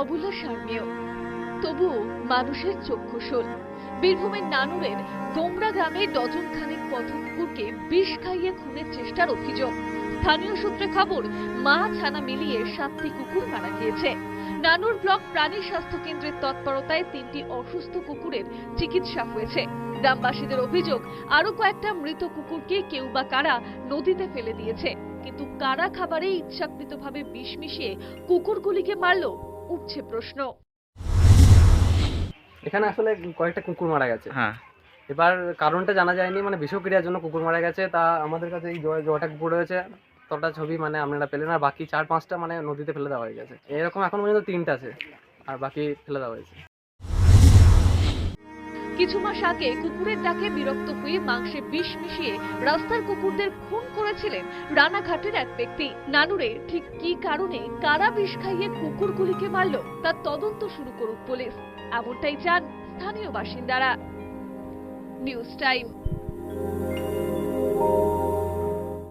আবুল্লা শারমিয় তবুও মানুষের চক্ষুশূল। বীরভূমের নানুরের গোমরা গ্রামে ডজন খানেক পথ কুকুরকে বিষ খাইয়ে খুনের চেষ্টার অভিযোগ। স্থানীয় সূত্রে খবর, মা ছানা মিলিয়ে সাতটি কুকুর মারা গিয়েছে। নানুর ব্লক প্রাণী স্বাস্থ্য কেন্দ্রের তৎপরতায় তিনটি অসুস্থ কুকুরের চিকিৎসা হয়েছে। গ্রামবাসীদের অভিযোগ আরও কয়েকটা মৃত কুকুরকে কেউ বা কারা নদীতে ফেলে দিয়েছে। কিন্তু কারা খাবারে ইচ্ছাকৃতভাবে বিষ মিশিয়ে কুকুরগুলিকে মারলো? উঠছে প্রশ্ন। এখানে আসলে কয়েকটা কুকুর মারা গেছে। হ্যাঁ। এবার কারণটা জানা যায়নি মানে বিষক্রিয়ার জন্য কুকুর মারা গেছে। তা আমাদের কাছে এই জ- জটা কুকুর রয়েছে। তটা ছবি মানে আপনারা পেলেন আর বাকি চার পাঁচটা মানে নদীতে ফেলে দেওয়া হয়ে গেছে। এরকম এখন পর্যন্ত তিনটা আছে আর বাকি ফেলে দেওয়া হয়েছে। কিছু মাস আগে কুকুরের ডাকে বিরক্ত হয়ে মাংসে বিষ মিশিয়ে রাস্তার কুকুরদের খুন করেছিলেন রানাঘাটের এক ব্যক্তি। নানুরে, ঠিক কি কারণে কারা বিষ খাইয়ে কুকুরগুলিকে মারল তার তদন্ত শুরু করুক পুলিশ। এমনটাই চান স্থানীয় বাসিন্দারা। News time.